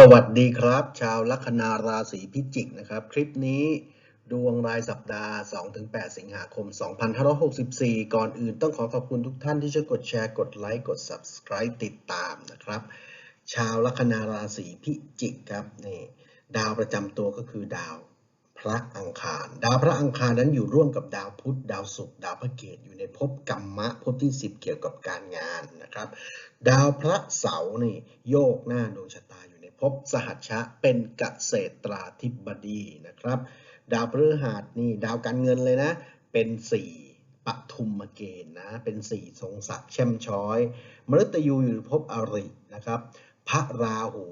สวัสดีครับ ชาวลัคนาราศีพิจิกนะครับ คลิปนี้ดวงรายสัปดาห์ 2-8 สิงหาคม 2564 ก่อนอื่นต้องขอขอบคุณทุกท่านที่ช่วยกดแชร์กดไลค์กด Subscribe ติดตามนะครับ ชาวลัคนาราศีพิจิกครับนี่ดาวประจำตัวก็คือดาวพระอังคาร ดาวพระอังคารนั้นอยู่ร่วมกับดาวพุธดาวศุกร์ดาวพระเกตอยู่ในภพกรรมะภพที่ 10 เกี่ยวกับการงานนะครับ ดาวพระเสาร์นี่โยกหน้าดวงชะตาอยู่ ในภพสหัชชะเป็นเกษตราธิบดีนะครับ ดาวพฤหัสนี่ดาวการเงินเลยนะ เป็นสี่ปทุมเกณฑ์นะ เป็นสี่ทรงศักดิ์แช่มช้อย มฤตยูอยู่ในภพอรินะครับ พระราหู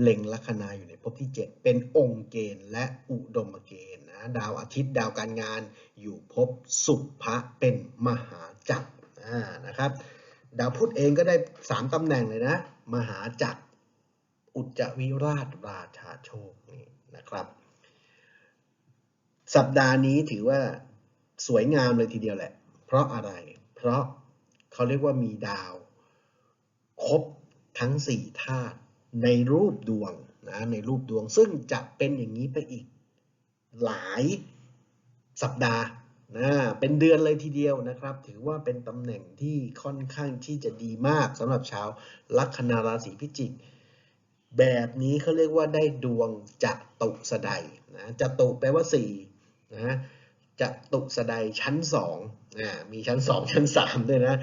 เล็งลัคนาอยู่ในภพที่ 7 เป็นองค์เกณฑ์และอุดมเกณฑ์นะ ดาวอาทิตย์ดาวการงานอยู่ภพสุภะเป็นมหาจักรนะครับ ดาวพุธเองก็ได้ 3ตำแหน่งเลยนะ มหาจักร อุจวิราชราชาโชคนี่นะครับ สัปดาห์นี้ถือว่าสวยงามเลยทีเดียวแหละ เพราะอะไร เพราะเขาเรียกว่ามีดาวครบทั้งสี่ธาตุในรูปดวงนะในรูปดวงซึ่งจะเป็นอย่างนี้ไปอีกหลายสัปดาห์นะเป็นเดือนเลยทีเดียวนะครับ ถือว่าเป็นตำแหน่งที่ค่อนข้างที่จะดีมากสำหรับชาวลัคนาราศีพิจิก แบบนี้เขาเรียกว่าได้ดวงจตุสดายนะจตุแปลว่าสี่นะจตุสดายชั้นสองอ่ามีชั้นสองชั้นสามด้วยนะ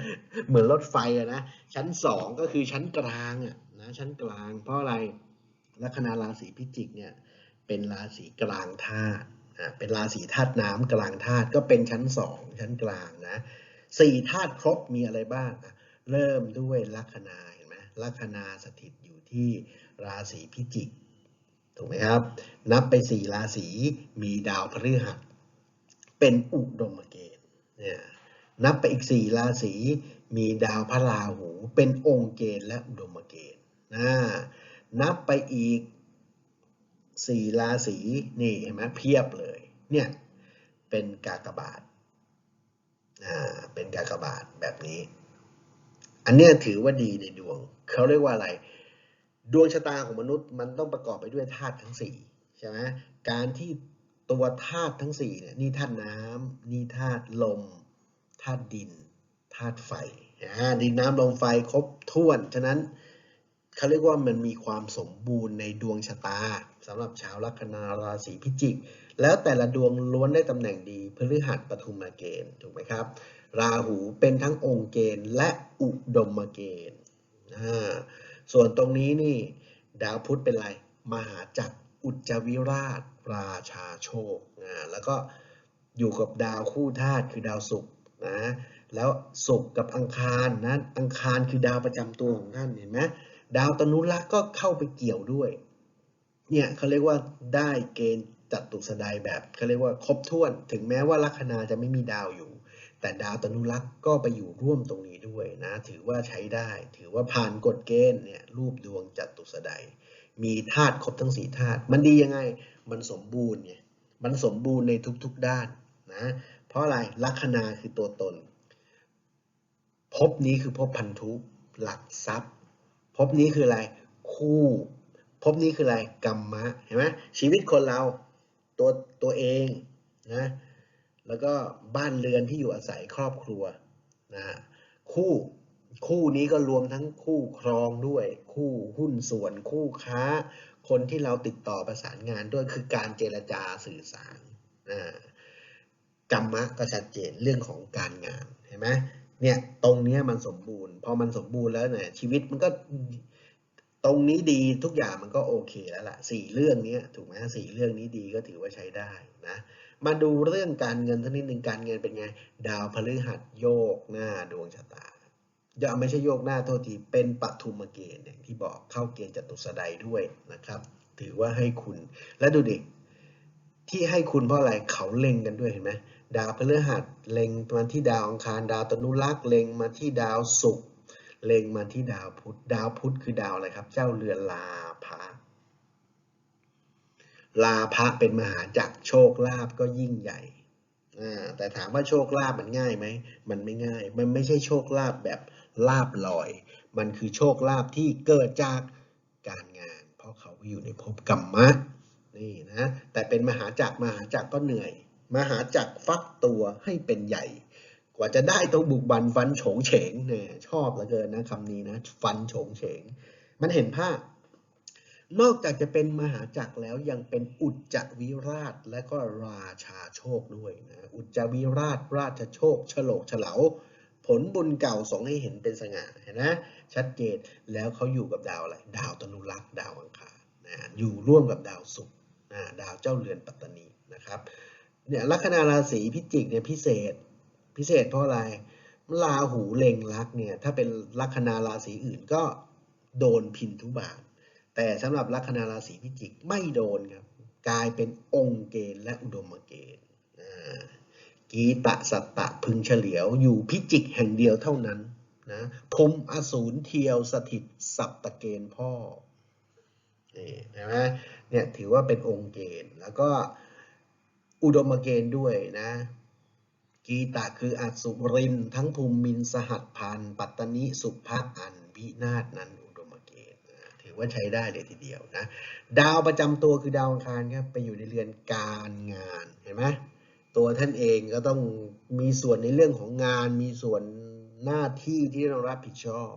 เหมือนรถไฟอะนะ ชั้นสองก็คือชั้นกลางอะนะชั้นกลาง เพราะอะไรลัคนาราศีพิจิกเนี่ยเป็นราศีกลางธาตุอ่าเป็นราศีธาตุน้ำกลางธาตุก็เป็นชั้นสองชั้นกลางนะสี่ธาตุครบมีอะไรบ้าง เริ่มด้วยลัคนาเห็นไหมลัคนาสถิตอยู่ที่ ราศีพิจิกถูกไหมครับ นับไปสี่ราศีมีดาวพฤหัสเป็นอุดมเกณฑ์เนี่ยนับไปอีกสี่ราศีมีดาวพระราหู เป็นองค์เกณฑ์และอุดมเกณฑ์นะนับไปอีกสี่ราศีนี่เห็นไหมเพียบเลยเนี่ยเป็นกากบาทอ่าเป็นกากบาทแบบนี้ อันเนี้ยถือว่าดีในดวง เขาเรียกว่าอะไร ดวงชะตาของมนุษย์มันต้องประกอบไปด้วยธาตุทั้งสี่ใช่ไหมการที่ตัวธาตุทั้งสี่เนี่ยนี่ธาตุน้ำนี่ธาตุลมธาตุดินธาตุไฟดินน้ำลมไฟครบถ้วนฉะนั้นเขาเรียกว่ามันมีความสมบูรณ์ในดวงชะตาสำหรับชาวลัคนาราศีพิจิก แล้วแต่ละดวงล้วนได้ตำแหน่งดีพฤหัสปทุมเกณฑ์ถูกไหมครับ ราหูเป็นทั้งองค์เกณฑ์และอุดมเกณฑ์อ่า ส่วนตรงนี้นี่ดาวพุธเป็นไร มหาจักรอุจจวิราชราชาโชคอ่าแล้วก็อยู่กับดาวคู่ธาตุคือดาวศุกร์นะแล้วศุกร์กับอังคารนะอังคารคือดาวประจำตัวของท่านเห็นไหมดาวตนุรักษ์ก็เข้าไปเกี่ยวด้วยเนี่ยเขาเรียกว่าได้เกณฑ์จัดตุสดายแบบเขาเรียกว่าครบถ้วน ถึงแม้ว่าลัคนาจะไม่มีดาวอยู่ แต่ดาวตนุรักษ์ก็ไปอยู่ร่วมตรงนี้ด้วยนะ ถือว่าใช้ได้ ถือว่าผ่านกฎเกณฑ์เนี่ยรูปดวงจัตุสดายมีธาตุครบทั้งสี่ธาตุมันดียังไง มันสมบูรณ์ไงมันสมบูรณ์ในทุกๆด้านนะเพราะอะไรลัคนาคือตัวตนภพนี้คือภพพันธุหลักทรัพย์ภพนี้คืออะไรคู่ภพนี้คืออะไรกรรมะเห็นไหมชีวิตคนเราตัวตัวเองนะ แล้วก็บ้านเรือนที่อยู่อาศัยครอบครัวนะคู่คู่นี้ก็รวมทั้งคู่ครองด้วย คู่หุ้นส่วนคู่ค้า คนที่เราติดต่อประสานงานด้วยคือการเจรจาสื่อสารนะกรรมะก็ชัดเจนเรื่องของการงานเห็นไหมเนี่ยตรงนี้มันสมบูรณ์ พอมันสมบูรณ์แล้วเนี่ยชีวิตมันก็ ตรงนี้ดีทุกอย่างมันก็โอเคแล้วล่ะสี่เรื่องนี้ถูกไหมสี่เรื่องนี้ดีก็ถือว่าใช้ได้นะมาดูเรื่องการเงินสักนิดหนึ่งการเงินเป็นไง ดาวพฤหัสโยกหน้าดวงชะตาจะไม่ใช่โยกหน้าโทษทีเป็นปฐุมเกณฑ์อย่างที่บอกเข้าเกณฑ์จตุสดายด้วยนะครับ ถือว่าให้คุณและดูดิที่ให้คุณเพราะอะไรเขาเล็งกันด้วยเห็นไหมดาวพฤหัสเล็งมาที่ดาวอังคารดาวตนุรักษ์เล็งมาที่ดาวศุกร์ เล็งมาที่ดาวพุธดาวพุธคือดาวอะไรครับ เจ้าเรือนลาภะลาภะเป็นมหาจักรโชคลาภก็ยิ่งใหญ่แต่ถามว่าโชคลาภมันง่ายไหม มันไม่ง่าย มันไม่ใช่โชคลาภแบบลาบลอย มันคือโชคลาภที่เกิดจากการงาน เพราะเขาอยู่ในภพกัมมะนี่นะ แต่เป็นมหาจักรมหาจักรก็เหนื่อย มหาจักรฟักตัวให้เป็นใหญ่ ว่าจะได้ต้องบุกบันฟันโฉงเฉงเนี่ยชอบเหลือเกินนะคำนี้นะฟันโฉงเฉง มันเห็นภาพ นอกจากจะเป็นมหาจักรแล้วยังเป็นอุจจวิราชและก็ราชาโชคด้วยนะอุจจวิราชราชโชคฉลกฉลาผลบุญเก่าส่งให้เห็นเป็นสง่าเห็นนะชัดเจนแล้วเขาอยู่กับดาวอะไรดาวตนุรักษ์ดาวอังคารนะอยู่ร่วมกับดาวศุกร์ดาวเจ้าเรือนปัตตานีนะครับเนี่ยลัคนาราศีพิจิกเนี่ยพิเศษ พิเศษเพราะอะไรลาหูเล็งลักเนี่ยถ้าเป็นลัคนาราศีอื่นก็โดนพินทุบาท แต่สำหรับลัคนาราศีพิจิกไม่โดนครับกลายเป็นองค์เกณฑ์และอุดมเกณฑ์กีตะสัตตะพึงเฉลียวอยู่พิจิกแห่งเดียวเท่านั้นนะพรมอสูรเทียวสถิตสับตะเกณฑ์พ่อนี่เห็นไหมเนี่ยถือว่าเป็นองค์เกณฑ์แล้วก็อุดมเกณฑ์ด้วยนะ กีตะคืออัสุรินทั้งภูมิมินสหัสพันปัตตนิสุภะอันวินาศนันอุดมเกณฑ์ถือว่าใช้ได้เลยทีเดียวนะ ดาวประจำตัวคือดาวอังคารครับไปอยู่ในเรือนการงานเห็นไหมตัวท่านเองก็ต้องมีส่วนในเรื่องของงาน มีส่วนหน้าที่ที่ต้องรับผิดชอบ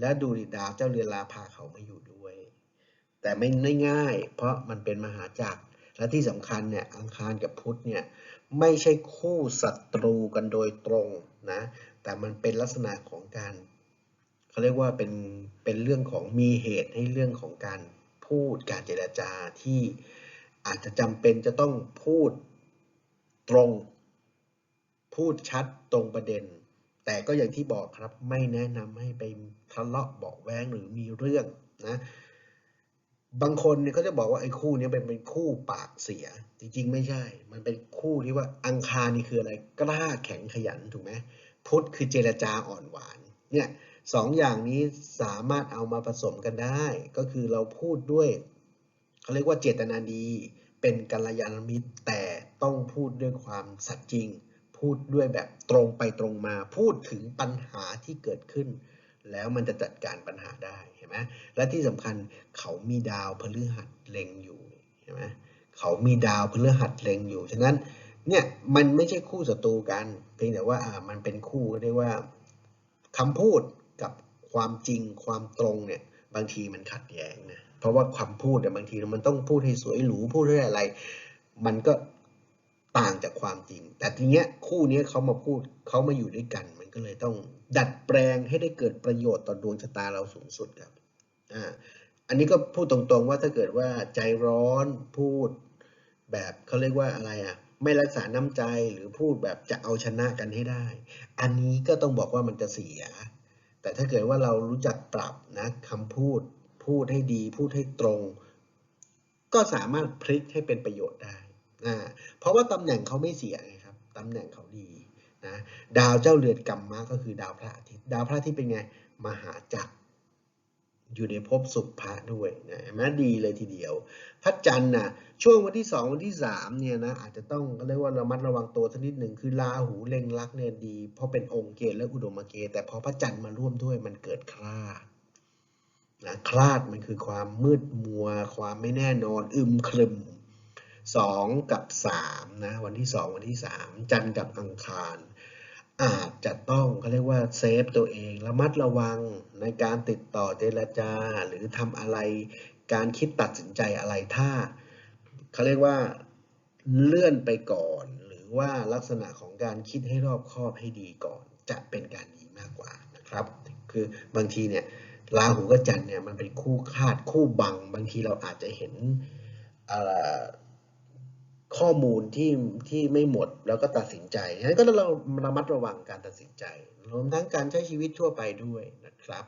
และดูดิดาวเจ้าเรือนลาพาเขามาอยู่ด้วย แต่ไม่ง่าย เพราะมันเป็นมหาจักรและที่สำคัญเนี่ยอังคารกับพุธเนี่ย ไม่ใช่คู่ศัตรูกันโดยตรงนะ แต่มันเป็นลักษณะของการเขาเรียกว่าเป็นเป็นเรื่องของมีเหตุให้เรื่องของการพูดการเจรจาที่อาจจะจำเป็นจะต้องพูดตรง พูดชัดตรงประเด็น แต่ก็อย่างที่บอกครับไม่แนะนำให้ไปทะเลาะเบาแวงหรือมีเรื่องนะ บางคนเนี่ยก็จะบอกว่าไอ้คู่นี้เป็นเป็นคู่ปากเสีย จริงๆ ไม่ใช่ มันเป็นคู่ที่ว่าอังคารนี่คืออะไรกล้าแข็งขยันถูกไหมพุธคือเจรจาอ่อนหวานเนี่ยสองอย่างนี้สามารถเอามาผสมกันได้ ก็คือเราพูดด้วยเขาเรียกว่าเจตนาดี เป็นกัลยาณมิตรแต่ต้องพูดด้วยความสัตย์จริง พูดด้วยแบบตรงไปตรงมา พูดถึงปัญหาที่เกิดขึ้น แล้วมันจะจัดการปัญหาได้เห็นไหมและที่สำคัญเขามีดาวพฤหัสเล็งอยู่เห็นไหมเขามีดาวพฤหัสเล็งอยู่ฉะนั้นเนี่ยมันไม่ใช่คู่ศัตรูกัน เพียงแต่ว่าอ่ามันเป็นคู่เรียกว่าคำพูดกับความจริงความตรงเนี่ยบางทีมันขัดแย้งนะเพราะว่าคำพูดเนี่ยบางทีมันต้องพูดให้สวยหรูพูดให้อะไร มันก็ต่างจากความจริง แต่ทีเนี้ยคู่นี้เขามาพูดเขามาอยู่ด้วยกัน ก็เลยต้องดัดแปลงให้ได้เกิดประโยชน์ต่อดวงชะตาเราสูงสุดครับอ่าอันนี้ก็พูดตรงๆว่าถ้าเกิดว่าใจร้อนพูดแบบเขาเรียกว่าอะไรอะไม่รักษาน้ำใจหรือพูดแบบจะเอาชนะกันให้ได้ อันนี้ก็ต้องบอกว่ามันจะเสีย แต่ถ้าเกิดว่าเรารู้จักปรับนะคำพูด พูดให้ดี พูดให้ตรง ก็สามารถพลิกให้เป็นประโยชน์ได้นะเพราะว่าตำแหน่งเขาไม่เสียไงครับตำแหน่งเขาดี นะดาวเจ้าเรือนกรรมมาก็คือดาวพระอาทิตย์ดาวพระอาทิตย์เป็นไงมหาจักรอยู่ในภพสุภะด้วยนะแม้ดีเลยทีเดียว พระจันทร์นะช่วงวันที่สองวันที่สามเนี่ยนะอาจจะต้องเรียกว่าระมัดระวังตัวสักนิดหนึ่งคือราหูเล็งลักเนี่ยดี เพราะเป็นองค์เกณฑ์และอุดมเกณฑ์แต่พอพระจันทร์มาร่วมด้วยมันเกิดคลาดนะคลาดมันคือความมืดมัว ความไม่แน่นอนอึมครึมสองกับสามนะวันที่สองวันที่สามจันทร์กับอังคาร อาจจะต้องเขาเรียกว่าเซฟตัวเองระมัดระวังในการติดต่อเจรจา หรือทำอะไรการคิดตัดสินใจอะไรถ้าเขาเรียกว่าเลื่อนไปก่อน หรือว่าลักษณะของการคิดให้รอบคอบให้ดีก่อน จะเป็นการดีมากกว่านะครับ คือบางทีเนี่ยราหูกับจันเนี่ยมันเป็นคู่คาดคู่บัง บางทีเราอาจจะเห็น ข้อมูลที่ที่ไม่หมดแล้วก็ตัดสินใจฉะนั้นก็เราระมัดระวังการตัดสินใจ รวมทั้งการใช้ชีวิตทั่วไปด้วยนะครับ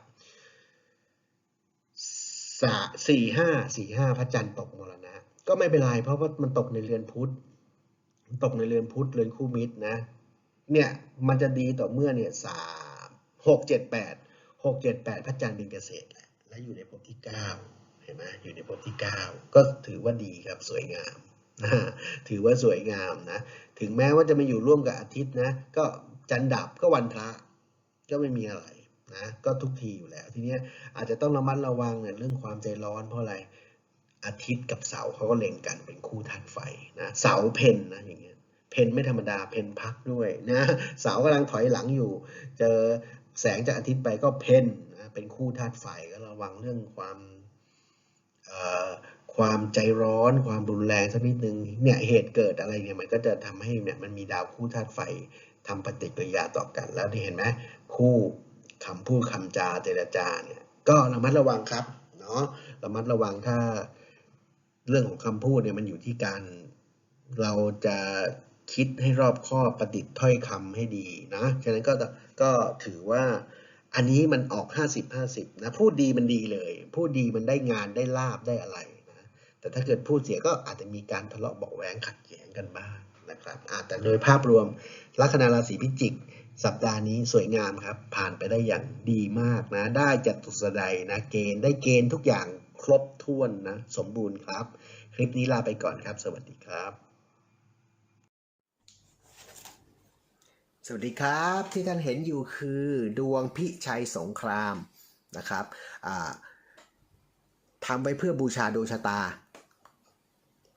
สาสี่ห้าสี่ห้าพระจันทร์ตกมรณะ ก็ไม่เป็นไรเพราะว่ามันตกในเรือนพุธตกในเรือนพุธเรือนคู่มิตรนะ เนี่ยมันจะดีต่อเมื่อเนี่ยสามหกเจ็ดแปดหกเจ็ดแปดพระจันทร์เป็นเกษตรและอยู่ในภพที่เก้าเห็นไหมอยู่ในภพที่เก้าก็ถือว่าดีครับสวยงาม ถือว่าสวยงามนะ ถึงแม้ว่าจะมาอยู่ร่วมกับอาทิตย์นะ ก็จันดับก็วันพระก็ไม่มีอะไรนะ ก็ทุกทีอยู่แล้ว ทีนี้อาจจะต้องระมัดระวังเนี่ยเรื่องความใจร้อนเพราะอะไร อาทิตย์กับเสาเขาก็เล็งกันเป็นคู่ธาตุไฟนะ เสาเพนนะอย่างเงี้ย เพนไม่ธรรมดา เพนพักด้วยนะ เสากำลังถอยหลังอยู่ เจอแสงจากอาทิตย์ไปก็เพนนะ เป็นคู่ธาตุไฟก็ระวังเรื่องความเอ่อ ความใจร้อนความรุนแรงสักนิดนึงเนี่ยเหตุเกิดอะไรเนี่ยมันก็จะทำให้เนี่ยมันมีดาวคู่ธาตุไฟทำปฏิกิริยาต่อกัน แล้วที่เห็นไหมคู่คำพูดคำจาเจรจาเนี่ยก็ระมัดระวังครับเนาะระมัดระวังถ้าเรื่องของคำพูดเนี่ยมันอยู่ที่การเราจะคิดให้รอบคอบประดิษฐ์ถ้อยคำให้ดีนะฉะนั้นก็ก็ถือว่าอันนี้มันออก 50 50 นะ พูดดีมันดีเลย พูดดีมันได้งานได้ลาบได้อะไร แต่ถ้าเกิดพูดเสียก็อาจจะมีการทะเลาะเบาะแว้งขัดแย้งกันบ้างนะครับอาแต่โดยภาพรวมลัคนาราศีพิจิก สัปดาห์นี้สวยงามครับ ผ่านไปได้อย่างดีมากนะ ได้จัตุสดายนะเกณฑ์ได้เกณฑ์ทุกอย่างครบถ้วนนะ สมบูรณ์ครับ คลิปนี้ลาไปก่อนครับ สวัสดีครับ สวัสดีครับที่ท่านเห็นอยู่คือดวงพิชัยสงครามนะครับทำไว้เพื่อบูชาดวงชะตา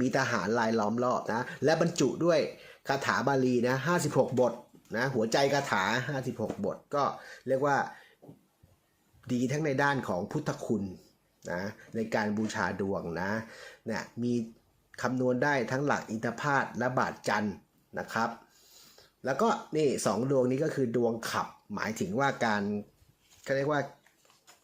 มีทหารลายล้อมรอบนะ และบรรจุด้วยคาถาบาลีนะ56 บทนะหัวใจคาถา 56 บท ก็เรียกว่าดีทั้งในด้านของพุทธคุณนะในการบูชาดวงนะเนี่ยมีคำนวณได้ทั้งหลักอินทพาตและบาทจันนะครับ แล้วก็นี่สองดวงนี้ก็คือดวงขับหมายถึงว่าการเขาเรียกว่า